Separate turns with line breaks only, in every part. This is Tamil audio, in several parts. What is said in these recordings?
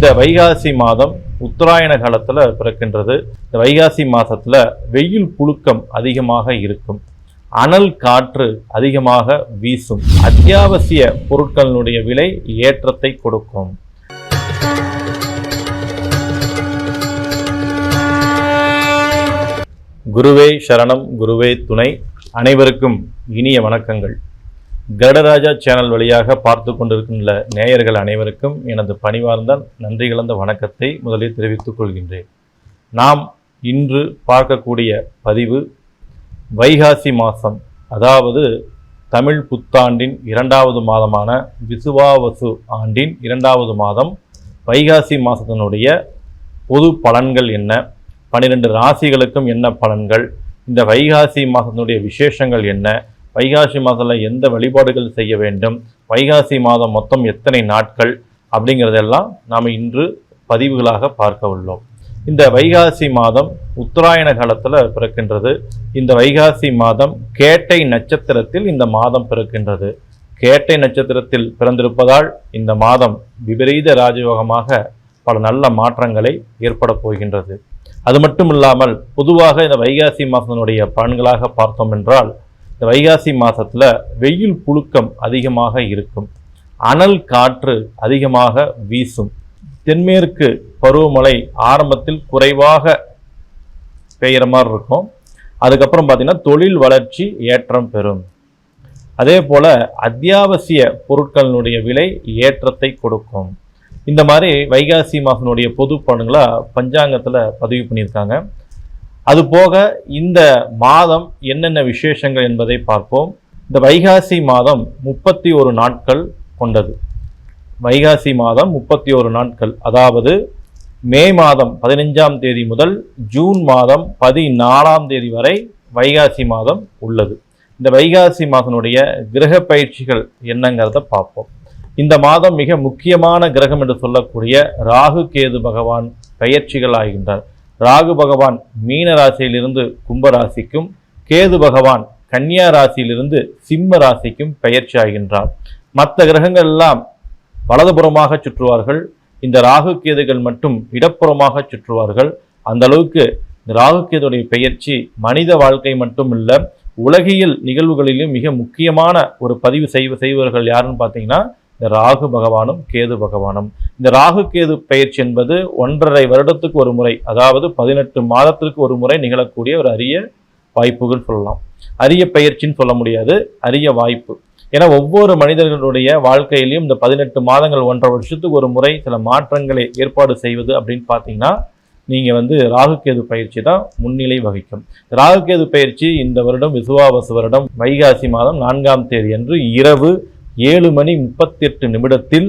இந்த வைகாசி மாதம் உத்தராயண காலத்தில் பிறக்கின்றது. இந்த வைகாசி மாதத்தில் வெயில் புழுக்கம் அதிகமாக இருக்கும். அனல் காற்று அதிகமாக வீசும். அத்தியாவசிய பொருட்களினுடைய விலை ஏற்றத்தை கொடுக்கும். குருவே சரணம் குருவே துணை. அனைவருக்கும் இனிய வணக்கங்கள். கடராஜா சேனல் வழியாக பார்த்து கொண்டிருக்கின்ற நேயர்கள் அனைவருக்கும் எனது பணிவார்ந்த நன்றி கலந்த வணக்கத்தை முதலில் தெரிவித்துக் கொள்கின்றேன். நாம் இன்று பார்க்கக்கூடிய பதிவு வைகாசி மாதம் அதாவது தமிழ் புத்தாண்டின் இரண்டாவது மாதமான விசுவாவசு ஆண்டின் இரண்டாவது மாதம் வைகாசி மாதத்தினுடைய பொது பலன்கள் என்ன பன்னிரெண்டு ராசிகளுக்கும் என்ன பலன்கள் இந்த வைகாசி மாதத்தினுடைய விசேஷங்கள் என்ன வைகாசி மாதத்தில் எந்த வழிபாடுகள் செய்ய வேண்டும்? வைகாசி மாதம் மொத்தம் எத்தனை நாட்கள்? அப்படிங்கிறதெல்லாம் நாம் இன்று பதிவுகளாக பார்க்க உள்ளோம். இந்த வைகாசி மாதம் உத்தராயண காலத்தில் பிறக்கின்றது. இந்த வைகாசி மாதம் கேட்டை நட்சத்திரத்தில் இந்த மாதம் பிறக்கின்றது. கேட்டை நட்சத்திரத்தில் பிறந்திருப்பதால் இந்த மாதம் விபரீத ராஜயோகமாக பல நல்ல மாற்றங்களை ஏற்பட போகின்றது. அது மட்டும் இல்லாமல் பொதுவாக இந்த வைகாசி மாதத்தினுடைய பலன்களாக பார்த்தோம் என்றால் இந்த வைகாசி மாதத்தில் வெயில் புழுக்கம் அதிகமாக இருக்கும். அனல் காற்று அதிகமாக வீசும். தென்மேற்கு பருவமழை ஆரம்பத்தில் குறைவாக பெய்கிற மாதிரி இருக்கும். அதுக்கப்புறம் பார்த்திங்கன்னா தொழில் வளர்ச்சி ஏற்றம் பெறும். அதே போல் அத்தியாவசிய பொருட்களினுடைய விலை ஏற்றத்தை கொடுக்கும். இந்த மாதிரி வைகாசி மாதனுடைய பொது பலன்களை பஞ்சாங்கத்தில் பதிவு பண்ணியிருக்காங்க. அது போக இந்த மாதம் என்னென்ன விசேஷங்கள் என்பதை பார்ப்போம். இந்த வைகாசி மாதம் முப்பத்தி ஒரு நாட்கள் கொண்டது. வைகாசி மாதம் முப்பத்தி ஒரு நாட்கள். அதாவது மே மாதம் பதினைஞ்சாம் தேதி முதல் ஜூன் மாதம் பதினாலாம் தேதி வரை வைகாசி மாதம் உள்ளது. இந்த வைகாசி மாதனுடைய கிரக பயிற்சிகள் என்னங்கிறத பார்ப்போம். இந்த மாதம் மிக முக்கியமான கிரகம் என்று சொல்லக்கூடிய ராகு கேது பகவான் பயிற்சிகள் ஆகின்றார். ராகு பகவான் மீன ராசியிலிருந்து கும்ப ராசிக்கும் கேது பகவான் கன்னியா ராசியிலிருந்து சிம்ம ராசிக்கும் பெயர்ச்சி ஆகின்றார். மற்ற கிரகங்கள் எல்லாம் வலதுபுறமாக சுற்றுவார்கள். இந்த ராகு கேதுகள் மட்டும் இடப்புறமாக சுற்றுவார்கள். அந்த அளவுக்கு இந்த ராகு கேதுடைய பெயர்ச்சி மனித வாழ்க்கை மட்டும் இல்லை உலகியல் நிகழ்வுகளிலும் மிக முக்கியமான ஒரு பதிவு செய்வ செய்வர்கள் யாருன்னு பார்த்தீங்கன்னா இந்த ராகு பகவானும் கேது பகவானும். இந்த ராகு கேது பயிற்சி என்பது ஒன்றரை வருடத்துக்கு ஒரு முறை அதாவது பதினெட்டு மாதத்திற்கு ஒரு முறை நிகழக்கூடிய ஒரு அரிய வாய்ப்புகள் சொல்லலாம். அரிய பயிற்சின்னு சொல்ல முடியாது அரிய வாய்ப்பு. ஏன்னா ஒவ்வொரு மனிதர்களுடைய வாழ்க்கையிலையும் இந்த பதினெட்டு மாதங்கள் ஒன்றரை வருஷத்துக்கு ஒரு முறை சில மாற்றங்களை ஏற்பாடு செய்வது அப்படின்னு பார்த்தீங்கன்னா நீங்கள் வந்து ராகுகேது பயிற்சி தான் முன்னிலை வகிக்கும். ராகுகேது பயிற்சி இந்த வருடம் விசுவாவசு வருடம் வைகாசி மாதம் நான்காம் தேதி அன்று இரவு ஏழு மணி முப்பத்தி எட்டு நிமிடத்தில்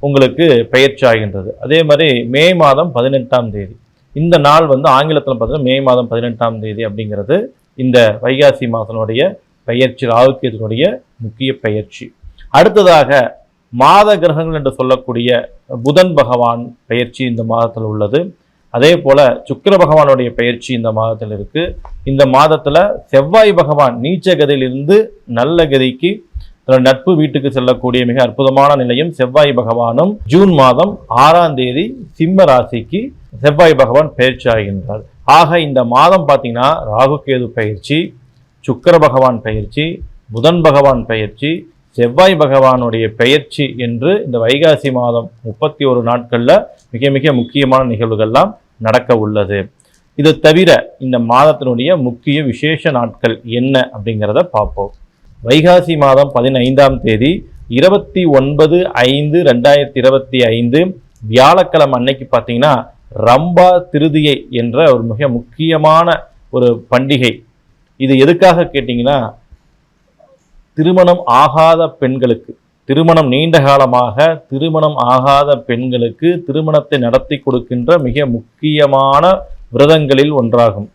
உங்களுக்கு பயிற்சி ஆகின்றது அதே மாதிரி மே மாதம் பதினெட்டாம் தேதி. இந்த நாள் வந்து ஆங்கிலத்தில் பார்த்தீங்கன்னா மே மாதம் பதினெட்டாம் தேதி அப்படிங்கிறது இந்த வைகாசி மாதனுடைய பயிற்சி ராகுகேதுனுடைய முக்கிய பயிற்சி அடுத்ததாக மாத கிரகங்கள் என்று சொல்லக்கூடிய புதன் பகவான் பயிற்சி இந்த மாதத்தில் உள்ளது. அதே போல் சுக்கர பகவானுடைய பயிற்சி இந்த மாதத்தில் இருக்குது இந்த மாதத்தில் செவ்வாய் பகவான் நீச்ச கதையிலிருந்து நல்ல கதிக்கு நட்பு வீட்டுக்கு செல்லக்கூடிய மிக அற்புதமான நிலையும் செவ்வாய் பகவானும் ஜூன் மாதம் ஆறாம் தேதி சிம்ம ராசிக்கு செவ்வாய் பகவான் பயிற்சி ஆகின்றார். ஆக இந்த மாதம் பார்த்தீங்கன்னா ராகுகேது பயிற்சி சுக்கர பகவான் பயிற்சி புதன் பகவான் பயிற்சி செவ்வாய் பகவானுடைய பெயர்ச்சி என்று இந்த வைகாசி மாதம் முப்பத்தி ஒரு நாட்களில் மிக மிக முக்கியமான நிகழ்வுகள்லாம் நடக்க உள்ளது. இது தவிர இந்த மாதத்தினுடைய முக்கிய விசேஷ நாட்கள் என்ன அப்படிங்கிறத பார்ப்போம். வைகாசி மாதம் பதினைந்தாம் தேதி இருபத்தி ஒன்பது ஐந்து ரெண்டாயிரத்தி இருபத்தி ஐந்து வியாழக்கிழமை அன்னைக்கு பார்த்தீங்கன்னா ரம்பா திருதியை என்ற ஒரு மிக முக்கியமான ஒரு பண்டிகை. இது எதுக்காக கேட்டிங்கன்னா திருமணம் ஆகாத பெண்களுக்கு திருமணம் நீண்ட காலமாக திருமணம் ஆகாத பெண்களுக்கு திருமணத்தை நடத்தி கொடுக்கின்ற மிக முக்கியமான விரதங்களில் ஒன்றாகும்.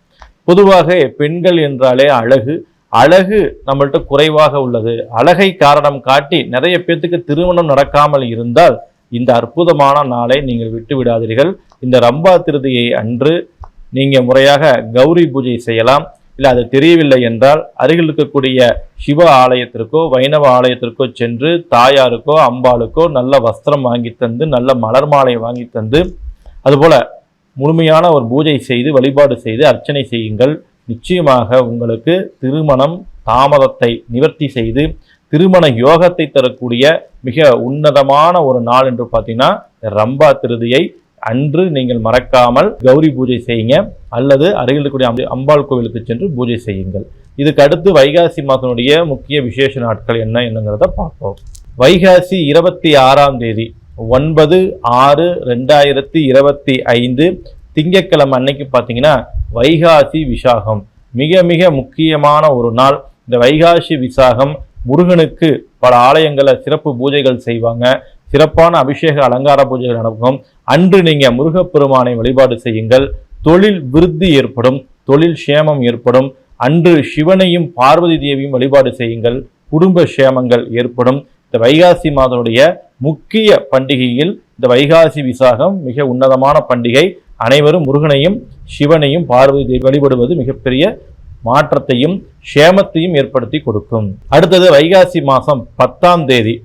பொதுவாக பெண்கள் என்றாலே அழகு அழகு நம்மள்ட்ட குறைவாக உள்ளது. அழகை காரணம் காட்டி நிறைய பேர்த்துக்கு திருமணம் நடக்காமல் இருந்தால் இந்த அற்புதமான நாளை நீங்கள் விட்டு விடாதீர்கள். இந்த ரம்பா திருதியை அன்று நீங்கள் முறையாக கௌரி பூஜை செய்யலாம். இல்லை அது தெரியவில்லை என்றால் அருகில் இருக்கக்கூடிய சிவ ஆலயத்திற்கோ வைணவ ஆலயத்திற்கோ சென்று தாயாருக்கோ அம்பாளுக்கோ நல்ல வஸ்திரம் வாங்கி தந்து நல்ல மலர் மாலை வாங்கி தந்து அதுபோல் முழுமையான ஒரு பூஜை செய்து வழிபாடு செய்து அர்ச்சனை செய்யுங்கள். நிச்சயமாக உங்களுக்கு திருமணம் தாமதத்தை நிவர்த்தி செய்து திருமண யோகத்தை தரக்கூடிய மிக உன்னதமான ஒரு நாள் என்று பார்த்தீங்கன்னா ரம்பா திருதியை அன்று நீங்கள் மறக்காமல் கௌரி பூஜை செய்யுங்க. அல்லது அருகில் இருக்கக்கூடிய அம்பாள் கோவிலுக்கு சென்று பூஜை செய்யுங்கள். இதுக்கு அடுத்து வைகாசி மாதனுடைய முக்கிய விசேஷ நாட்கள் என்ன என்னங்கிறத பார்ப்போம். வைகாசி இருபத்தி ஆறாம் தேதி ஒன்பது ஆறு ரெண்டாயிரத்தி இருபத்தி ஐந்து திங்கட்கிழமை அன்னைக்கு பார்த்தீங்கன்னா வைகாசி விசாகம். மிக மிக முக்கியமான ஒரு நாள். இந்த வைகாசி விசாகம் முருகனுக்கு பல ஆலயங்களில் சிறப்பு பூஜைகள் செய்வாங்க. சிறப்பான அபிஷேக அலங்கார பூஜைகள் நடக்கும். அன்று நீங்கள் முருகப்பெருமானை வழிபாடு செய்யுங்கள். தொழில் விருத்தி ஏற்படும். தொழில் சேமம் ஏற்படும். அன்று சிவனையும் பார்வதி தேவியும் வழிபாடு செய்யுங்கள். குடும்ப சேமங்கள் ஏற்படும். இந்த வைகாசி மாதனுடைய முக்கிய பண்டிகையில் இந்த வைகாசி விசாகம் மிக உன்னதமான பண்டிகை. அனைவரும் முருகனையும் சிவனையும் பார்வதி வழிபடுவது மிகப்பெரிய மாற்றத்தையும் சேமத்தையும் ஏற்படுத்தி கொடுக்கும். அடுத்தது வைகாசி மாதம் பத்தாம் தேதி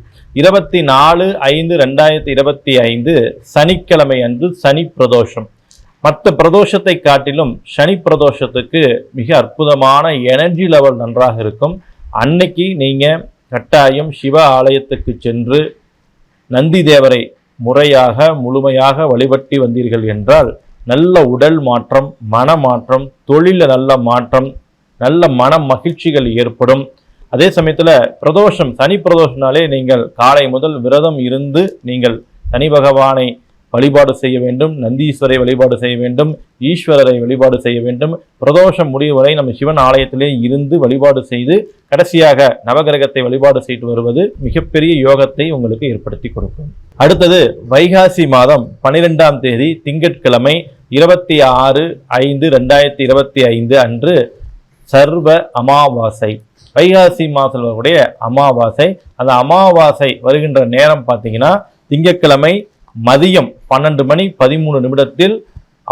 இருபத்தி நாலு ஐந்து ரெண்டாயிரத்தி இருபத்தி ஐந்து சனிக்கிழமை அன்று சனி பிரதோஷம். மற்ற பிரதோஷத்தை காட்டிலும் சனி பிரதோஷத்துக்கு மிக அற்புதமான எனர்ஜி லெவல் நன்றாக இருக்கும். அன்னைக்கு நீங்கள் கட்டாயம் சிவ ஆலயத்துக்கு சென்று நந்தி தேவரை முறையாக முழுமையாக வழிபட்டு வந்தீர்கள் என்றால் நல்ல உடல் மாற்றம் மன மாற்றம் தொழிலில் நல்ல மாற்றம் நல்ல மன மகிழ்ச்சிகள் ஏற்படும். அதே சமயத்தில் பிரதோஷம் சனி பிரதோஷனாலே நீங்கள் காலை முதல் விரதம் இருந்து நீங்கள் சனி பகவானை வழிபாடு செய்ய வேண்டும் நந்தீஸ்வரை வழிபாடு செய்ய வேண்டும் ஈஸ்வரரை வழிபாடு செய்ய வேண்டும். பிரதோஷம் முடிவு வரை நம்ம சிவன் ஆலயத்திலே இருந்து வழிபாடு செய்து கடைசியாக நவகிரகத்தை வழிபாடு செய்து வருவது மிகப்பெரிய யோகத்தை உங்களுக்கு ஏற்படுத்தி கொடுக்கும். அடுத்தது வைகாசி மாதம் பனிரெண்டாம் தேதி திங்கட்கிழமை இருபத்தி ஆறு ஐந்து ரெண்டாயிரத்தி இருபத்தி ஐந்து அன்று சர்வ அமாவாசை. வைகாசி மாதத்தில் வரக்கூடிய அமாவாசை. அந்த அமாவாசை வருகின்ற நேரம் பார்த்தீங்கன்னா திங்கட்கிழமை மதியம் பன்னெண்டு மணி பதிமூணு நிமிடத்தில்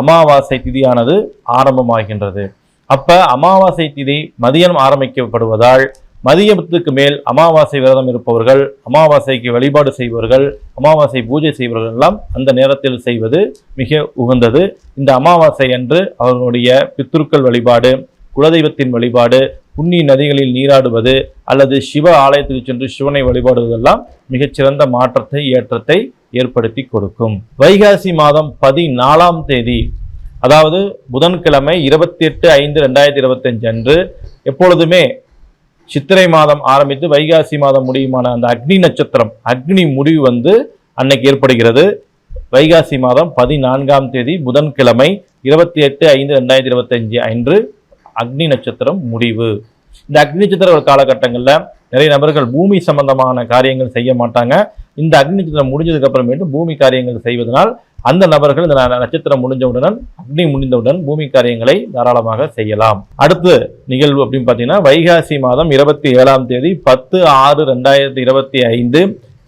அமாவாசை திதியானது ஆரம்பமாகின்றது. அப்ப அமாவாசை திதி மதியம் ஆரம்பிக்கப்படுவதால் மதியத்துக்கு மேல் அமாவாசை விரதம் இருப்பவர்கள் அமாவாசைக்கு வழிபாடு செய்பவர்கள் அமாவாசை பூஜை செய்பவர்கள் எல்லாம் அந்த நேரத்தில் செய்வது மிக உகந்தது. இந்த அமாவாசை அன்று அவர்களுடைய பித்ருக்கள் வழிபாடு குலதெய்வத்தின் வழிபாடு புண்ணிய நதிகளில் நீராடுவது அல்லது சிவ ஆலயத்துக்கு சென்று சிவனை வழிபாடுவதெல்லாம் மிகச்சிறந்த மாற்றத்தை ஏற்றத்தை ஏற்படுத்தி கொடுக்கும். வைகாசி மாதம் பதினாலாம் தேதி அதாவது புதன்கிழமை இருபத்தி எட்டு ஐந்து ரெண்டாயிரத்தி இருபத்தஞ்சு அன்று எப்பொழுதுமே சித்திரை மாதம் ஆரம்பித்து வைகாசி மாதம் முடியுமான அந்த அக்னி நட்சத்திரம் அக்னி முடிவு வந்து அன்னைக்கு ஏற்படுகிறது. வைகாசி மாதம் பதினான்காம் தேதி புதன்கிழமை இருபத்தி எட்டு ஐந்து ரெண்டாயிரத்தி இருபத்தஞ்சு அன்று அக்னி நட்சத்திரம் முடிவு. இந்த அக்னி நட்சத்திர காலகட்டங்களில் நிறைய நபர்கள் பூமி சம்பந்தமான காரியங்கள் செய்ய மாட்டாங்க. இந்த அக்னி நட்சத்திரம் முடிஞ்சதுக்கு அப்புறமேட்டு பூமி காரியங்கள் செய்வதனால் அந்த நபர்கள் இந்த நட்சத்திரம் முடிஞ்சவுடன் அக்னி முடிந்தவுடன் பூமி காரியங்களை தாராளமாக செய்யலாம். அடுத்து நிகழ்வு அப்படின்னு பார்த்தீங்கன்னா வைகாசி மாதம் இருபத்தி ஏழாம் தேதி பத்து ஆறு ரெண்டாயிரத்தி இருபத்தி ஐந்து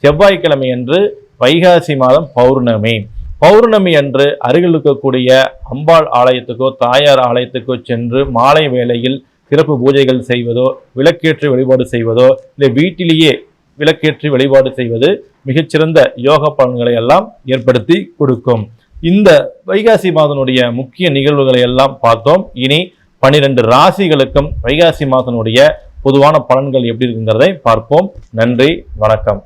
செவ்வாய்க்கிழமை அன்று வைகாசி மாதம் பௌர்ணமி. பௌர்ணமி அன்று அருகில் இருக்கக்கூடிய அம்பாள் ஆலயத்துக்கோ தாயார் ஆலயத்துக்கோ சென்று மாலை வேளையில் சிறப்பு பூஜைகள் செய்வதோ விளக்கேற்றி வழிபாடு செய்வதோ இல்லை வீட்டிலேயே விளக்கேற்றி வழிபாடு செய்வது மிகச்சிறந்த யோக பலன்களை எல்லாம் ஏற்படுத்தி கொடுக்கும். இந்த வைகாசி மாதனுடைய முக்கிய நிகழ்வுகளை எல்லாம் பார்த்தோம். இனி பனிரெண்டு ராசிகளுக்கும் வைகாசி மாதனுடைய பொதுவான பலன்கள் எப்படி இருக்குங்கிறதை பார்ப்போம். நன்றி வணக்கம்.